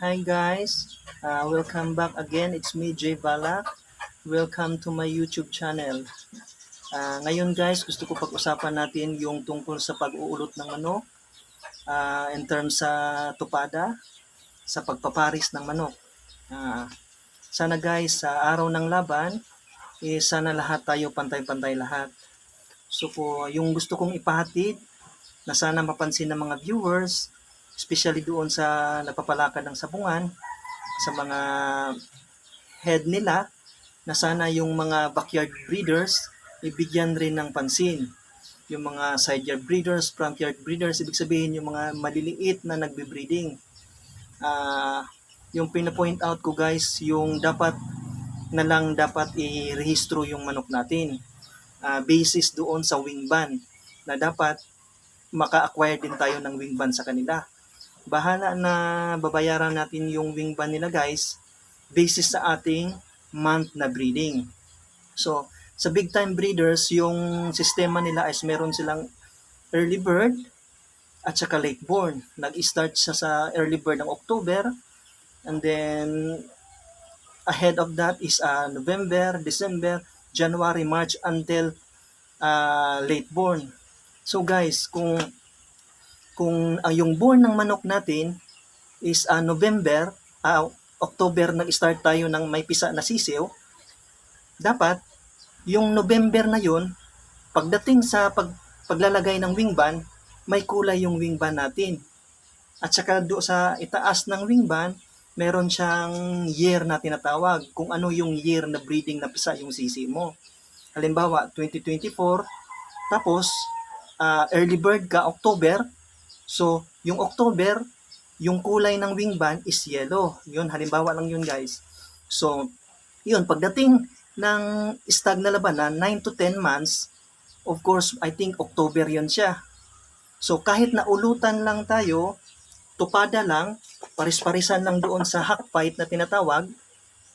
Hi guys, uh, welcome back again. It's me, Jay Balak. Welcome to my YouTube channel. Ah, ngayon guys, gusto ko pag-usapan natin yung tungkol sa pag-uulot ng manok ah, in terms sa tupada, sa pagpaparis ng manok. Ah, sana guys, sa araw ng laban, eh, sana lahat tayo pantay-pantay lahat. So po, yung gusto kong ipahatid na sana mapansin ng mga viewers, especially doon sa nagpapalakad ng sabungan, sa mga head nila, na sana yung mga backyard breeders, ibigyan rin ng pansin. Yung mga side yard breeders, front yard breeders, ibig sabihin yung mga maliliit na nagbe-breeding. Ah, yung pina-point out ko guys, yung dapat na lang dapat i-rehistro yung manok natin. Ah, basis doon sa wing ban na dapat maka-acquire din tayo ng wing ban sa kanila. Bahala na babayaran natin yung wing ban nila guys basis sa ating month na breeding. So, sa big time breeders, yung sistema nila is meron silang early bird at saka late born. Nag-start siya sa early bird ng October and then ahead of that is uh, November, December, January, March until uh, late born. So guys, kung kung ang yung born ng manok natin is uh, November, uh, October nag-start tayo ng may pisa na sisiw, dapat yung November na yun, pagdating sa pag, paglalagay ng wing ban, may kulay yung wing ban natin. At saka do sa itaas ng wing ban, meron siyang year na tinatawag, kung ano yung year na breeding na pisa yung sisi mo. Halimbawa, 2024, tapos uh, early bird ka October, so yung October, yung kulay ng wing band is yellow. Yun, halimbawa lang yun guys. So, yun, pagdating ng stag na labanan, 9 to 10 months, of course, I think October yun siya. So, kahit na ulutan lang tayo, tupada lang, paris-parisan lang doon sa hack fight na tinatawag,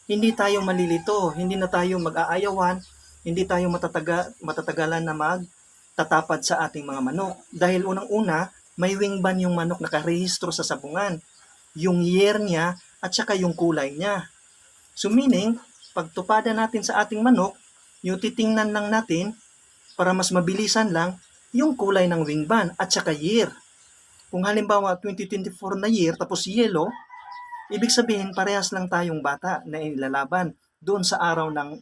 hindi tayo malilito, hindi na tayo mag-aayawan, hindi tayo matataga, matatagalan na magtatapad sa ating mga manok. Dahil unang-una, may wing ban yung manok nakarehistro sa sabungan. Yung year niya at saka yung kulay niya. So meaning, pagtupada natin sa ating manok, yung titingnan lang natin para mas mabilisan lang yung kulay ng wing ban at saka year. Kung halimbawa 2024 na year tapos yellow, ibig sabihin parehas lang tayong bata na ilalaban doon sa araw ng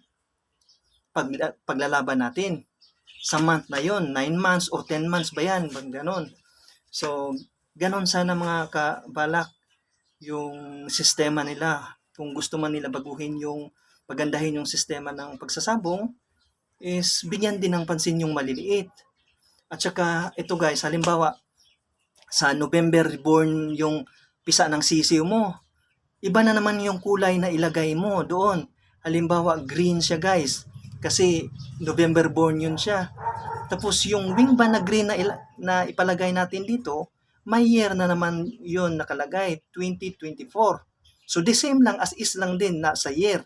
pag, paglalaban natin. Sa month na yon 9 months or 10 months ba yan? Bang ganon. So, ganon sana mga kabalak yung sistema nila. Kung gusto man nila baguhin yung pagandahin yung sistema ng pagsasabong, is bigyan din ng pansin yung maliliit. At saka, ito guys, halimbawa, sa November born yung pisa ng sisiw mo, iba na naman yung kulay na ilagay mo doon. Halimbawa, green siya guys, kasi November born yun siya. Tapos yung wing ba na green na, na ipalagay natin dito, may year na naman yun nakalagay, 2024. So the same lang as is lang din na sa year.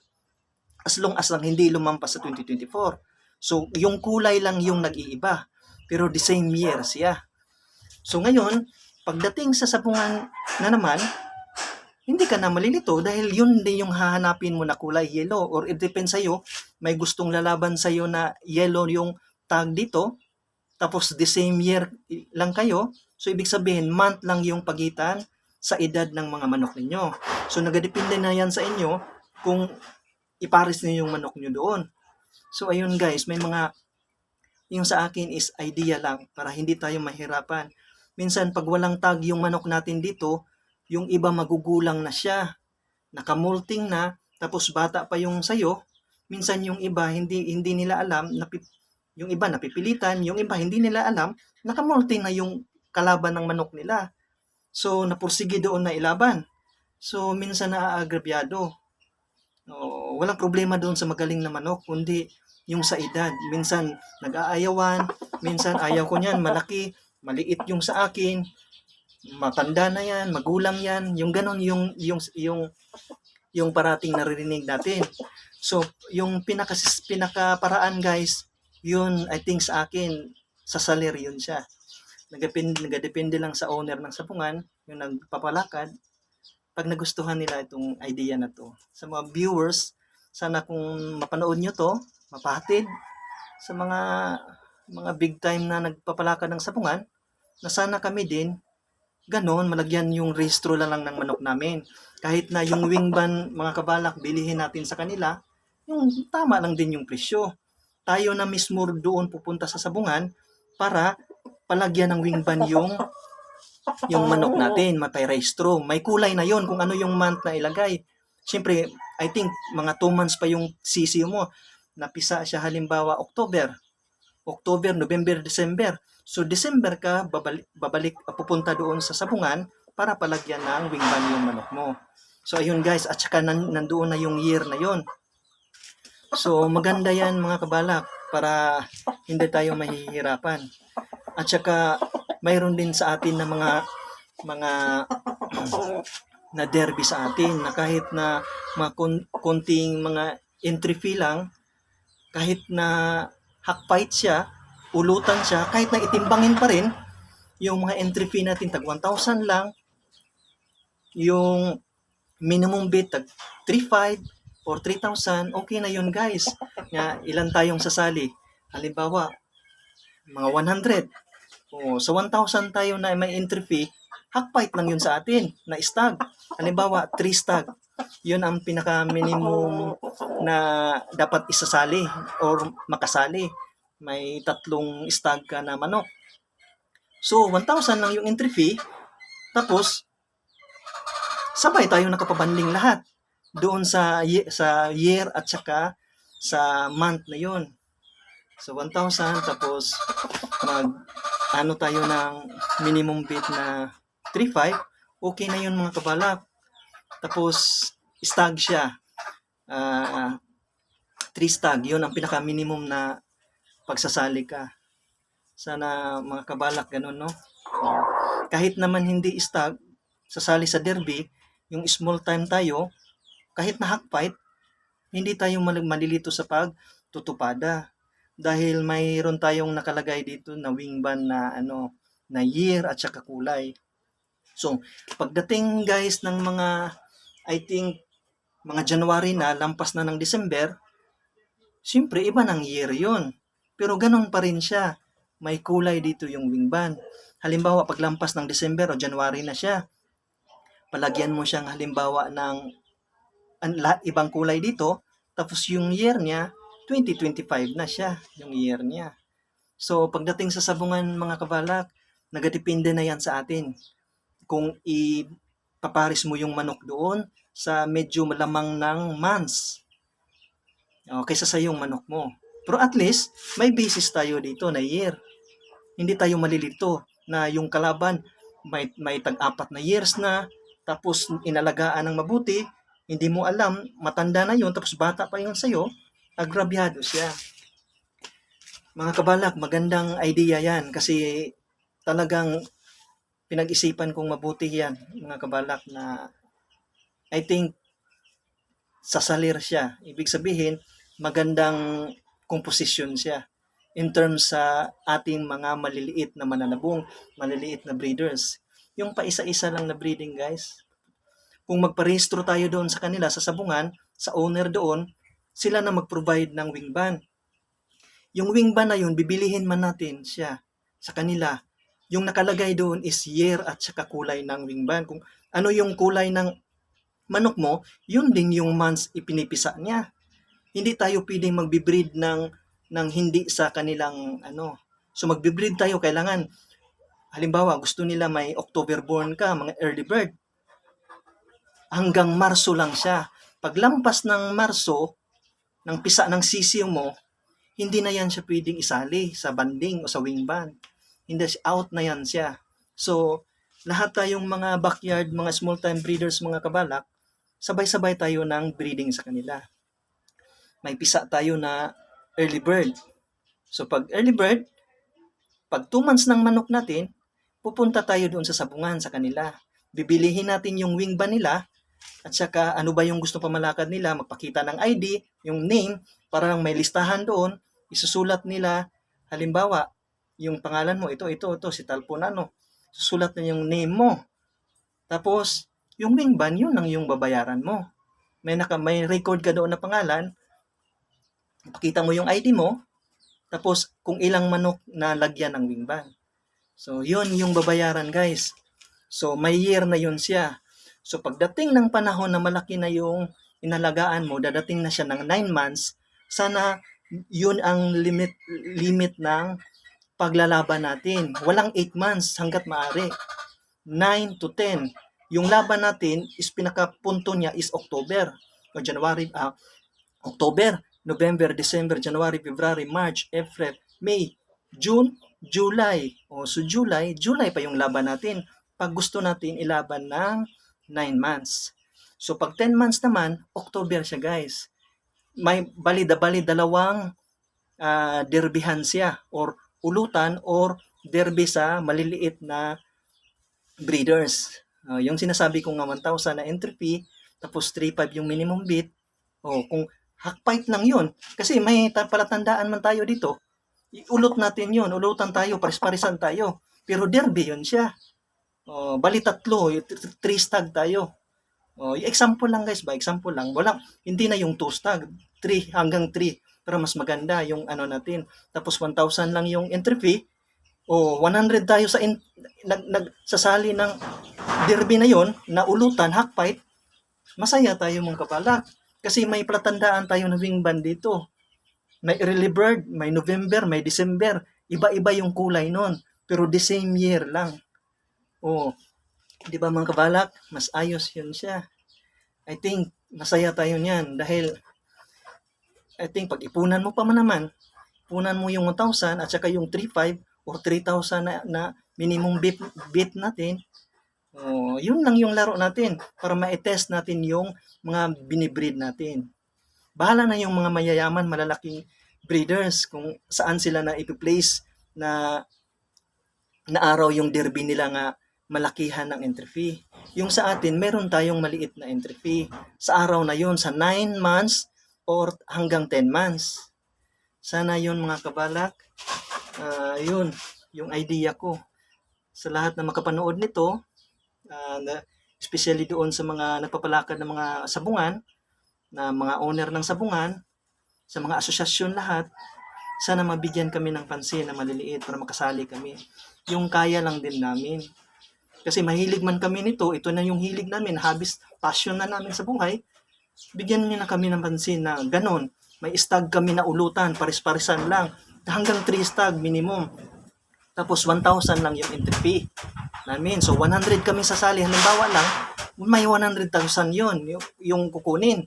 As long as lang hindi lumampas sa 2024. So yung kulay lang yung nag-iiba. Pero the same year siya. So ngayon, pagdating sa sabungan na naman, hindi ka na malilito dahil yun din yung hahanapin mo na kulay yellow or it depends sa'yo, may gustong lalaban sa'yo na yellow yung tag dito, tapos the same year lang kayo, so ibig sabihin month lang yung pagitan sa edad ng mga manok ninyo. So nagadepende na yan sa inyo kung ipares niyo yung manok nyo doon. So ayun guys, may mga yung sa akin is idea lang para hindi tayo mahirapan. Minsan pag walang tag yung manok natin dito, yung iba magugulang na siya. Nakamulting na, tapos bata pa yung sayo. Minsan yung iba hindi hindi nila alam, napi, yung iba napipilitan, yung iba hindi nila alam, nakamulting na yung kalaban ng manok nila. So napursige doon na ilaban. So minsan naaagrabyado. No, walang problema doon sa magaling na manok, kundi yung sa edad. Minsan nag-aayawan, minsan ayaw ko niyan, malaki, maliit yung sa akin, matanda na yan, magulang yan, yung ganon yung yung yung yung parating naririnig natin. So, yung pinaka pinaka paraan guys, yun I think sa akin sa salir yun siya. Nagdepende, nagdepende lang sa owner ng sapungan, yung nagpapalakad, pag nagustuhan nila itong idea na to. Sa mga viewers, sana kung mapanood nyo to, mapahatid sa mga mga big time na nagpapalakad ng sabungan, na sana kami din, ganon, malagyan yung rehistro lang ng manok namin. Kahit na yung wingban, mga kabalak, bilihin natin sa kanila, yung tama lang din yung presyo. Tayo na mismo doon pupunta sa sabungan para palagyan ng wingban yung yung manok natin, mapay-rehistro. May kulay na yon kung ano yung month na ilagay. Siyempre, I think mga 2 months pa yung sisiyo mo. Napisa siya halimbawa October. October, November, December. So December ka babalik, babalik pupunta doon sa sabungan para palagyan ng wingman yung manok mo. So ayun guys, at saka nan, nandoon na yung year na yon. So maganda yan mga kabalak para hindi tayo mahihirapan. At saka mayroon din sa atin na mga mga na derby sa atin na kahit na mga kon- konting mga entry fee lang kahit na hakpait siya, ulutan siya, kahit na itimbangin pa rin, yung mga entry fee natin tag 1,000 lang, yung minimum bid tag 3,500 or 3,000, okay na yun guys. Nga, ilan tayong sasali? Halimbawa, mga 100. O, sa 1,000 tayo na may entry fee, hakpait lang yun sa atin na stag. Halimbawa, 3 stag. Yun ang pinaka-minimum na dapat isasali or makasali. May tatlong stag ka na manok. So, 1,000 lang yung entry fee. Tapos, sabay tayo nakapabanding lahat doon sa sa year at saka sa month na yon. So 1,000 tapos mag ano tayo ng minimum bid na 3,500, okay na yun mga kabalak. Tapos stag siya. Ah 3 stag, yun ang pinaka minimum na pagsasali ka. Sana mga kabalak ganun no. Kahit naman hindi stag, sasali sa derby, yung small time tayo, kahit na hakpait, hindi tayo mal- malilito sa pagtutupada. Dahil mayroon tayong nakalagay dito na wingban na ano na year at saka kulay. So, pagdating guys ng mga I think mga January na, lampas na ng December, siyempre iba ng year yon Pero ganun pa rin siya. May kulay dito yung wingban. Halimbawa, paglampas ng December o January na siya, palagyan mo siyang halimbawa ng ang lahat ibang kulay dito, tapos yung year niya, 2025 na siya, yung year niya. So, pagdating sa sabungan mga kabalak, nagadepende na yan sa atin. Kung ipaparis mo yung manok doon sa medyo malamang ng months, o, kaysa sa yung manok mo. Pero at least, may basis tayo dito na year. Hindi tayo malilito na yung kalaban may, may tag-apat na years na, tapos inalagaan ng mabuti, hindi mo alam, matanda na yun, tapos bata pa yun sa'yo, agrabyado siya. Mga kabalak, magandang idea yan kasi talagang pinag-isipan kong mabuti yan, mga kabalak, na I think sasalir siya. Ibig sabihin, magandang composition siya in terms sa ating mga maliliit na mananabong, maliliit na breeders. Yung pa isa-isa lang na breeding, guys, kung magparehistro tayo doon sa kanila sa sabungan, sa owner doon, sila na mag-provide ng wingban. Yung wingban na yun, bibilihin man natin siya sa kanila. Yung nakalagay doon is year at saka kulay ng wingban. Kung ano yung kulay ng manok mo, yun din yung months ipinipisa niya. Hindi tayo pwedeng magbi-breed ng, ng hindi sa kanilang ano. So magbi-breed tayo, kailangan halimbawa gusto nila may October born ka, mga early bird hanggang Marso lang siya. Paglampas ng Marso, ng pisa ng sisiyo mo, hindi na yan siya pwedeng isali sa banding o sa wingban. Hindi, out na yan siya. So, lahat tayong mga backyard, mga small time breeders, mga kabalak, sabay-sabay tayo ng breeding sa kanila. May pisa tayo na early bird. So, pag early bird, pag 2 months ng manok natin, pupunta tayo doon sa sabungan sa kanila. Bibilihin natin yung wingban nila at saka ano ba yung gusto pamalakad nila, magpakita ng ID, yung name, parang may listahan doon, isusulat nila, halimbawa, yung pangalan mo, ito, ito, ito, si Talponano. Susulat na yung name mo. Tapos, yung wing ban, yun ang yung babayaran mo. May, naka, may record ka doon na pangalan, pakita mo yung ID mo, tapos kung ilang manok na lagyan ng wing ban. So, yun yung babayaran guys. So, may year na yun siya. So, pagdating ng panahon na malaki na yung inalagaan mo, dadating na siya ng 9 months, sana yun ang limit limit ng paglalaban natin. Walang 8 months hanggat maaari. 9 to 10. Yung laban natin is pinakapunto niya is October o January, ah, October, November, December, January, February, March, April, May, June, July. O so July, July pa yung laban natin. Pag gusto natin ilaban ng 9 months. So pag 10 months naman, October siya guys. May bali-bali dalawang ah, derbihan siya or ulutan or derby sa maliliit na breeders. Ah, yung sinasabi ko nga 1,000 na entry fee, tapos 3,500 yung minimum bid. O kung hakpipe lang yun, kasi may ta- palatandaan man tayo dito, ulot natin yun, ulutan tayo, paris-parisan tayo. Pero derby yun siya. O, bali tatlo, three stag tayo. O, y- example lang guys ba, example lang. Walang, hindi na yung two stag, 3 hanggang 3. Pero mas maganda yung ano natin. Tapos 1,000 lang yung entry fee. O 100 tayo sa in, nag, nagsasali ng derby na yon na ulutan, hakpipe. Masaya tayo mong kapalak. Kasi may platandaan tayo na wing band dito. May early bird, may November, may December. Iba-iba yung kulay nun. Pero the same year lang. O, di ba mga kabalak? Mas ayos yun siya. I think masaya tayo niyan dahil I think pag ipunan mo pa man naman, ipunan mo yung 1,000 at saka yung 3,500 or 3,000 na, na minimum bit, bit natin, oh, yun lang yung laro natin para ma-test natin yung mga binibreed natin. Bahala na yung mga mayayaman, malalaking breeders kung saan sila na ipi-place na na araw yung derby nila nga malakihan ng entry fee. Yung sa atin, meron tayong maliit na entry fee. Sa araw na yun, sa 9 months or hanggang 10 months. Sana yun mga kabalak. Ah, yun, yung idea ko. Sa lahat na makapanood nito, ah, na, especially doon sa mga nagpapalakad ng mga sabungan, na mga owner ng sabungan, sa mga asosyasyon lahat, sana mabigyan kami ng pansin na maliliit para makasali kami. Yung kaya lang din namin. Kasi mahilig man kami nito, ito na yung hilig namin, habis, passion na namin sa buhay, bigyan niyo na kami ng pansin na ganon. May stag kami na ulutan, paris-parisan lang. Hanggang 3 stag minimum. Tapos 1,000 lang yung entry fee namin. So 100 kami sasali. Halimbawa lang, may 100,000 yon yung, yung kukunin.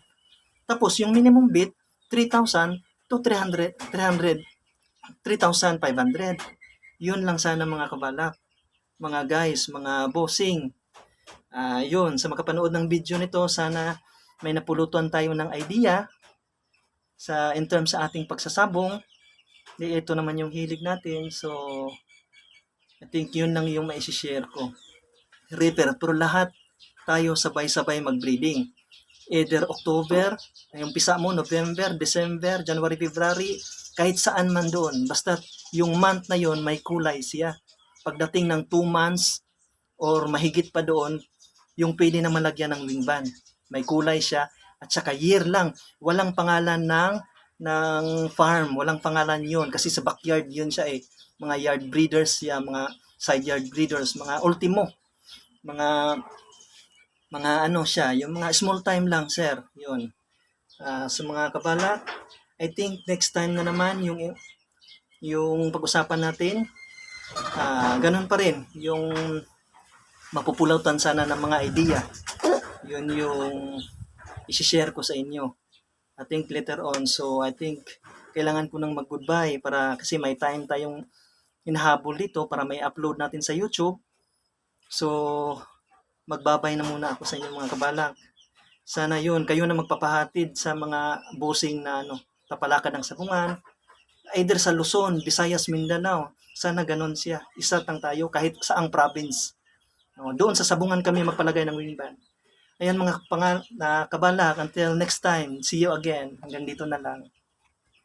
Tapos yung minimum bid, 3,000 to 300, 300, 3,500. Yun lang sana mga kabalak. Mga guys, mga bossing. Ah, yun, sa makapanood ng video nito, sana may napulutan tayo ng idea sa in terms sa ating pagsasabong. Di, ito naman yung hilig natin. So, I think yun lang yung maisishare ko. River, pero lahat tayo sabay-sabay mag-breeding. Either October, yung pisa mo, November, December, January, February, kahit saan man doon. Basta yung month na yon may kulay siya. Pagdating ng 2 months or mahigit pa doon, yung pwede na malagyan ng wing band. May kulay siya at saka year lang. Walang pangalan ng ng farm, walang pangalan yon kasi sa backyard yun siya eh. Mga yard breeders siya, mga side yard breeders, mga ultimo, mga mga ano siya, yung mga small time lang, sir. Yun. Ah, sa mga kabalak, I think next time na naman yung yung pag-usapan natin, ah ganun pa rin, yung mapupulautan sana ng mga idea. Yun yung isi-share ko sa inyo. I think later on, so I think kailangan ko nang mag-goodbye para kasi may time tayong hinahabol dito para may upload natin sa YouTube. So, magbabay na muna ako sa inyo mga kabalak. Sana yun, kayo na magpapahatid sa mga bossing na ano, tapalakan ng sabungan. Either sa Luzon, Visayas, Mindanao. Sana ganon siya. Isa tang tayo kahit saang province. No, doon sa sabungan kami magpalagay ng wing band. Ayan mga pangal na kabalak, until next time, see you again. Hanggang dito na lang.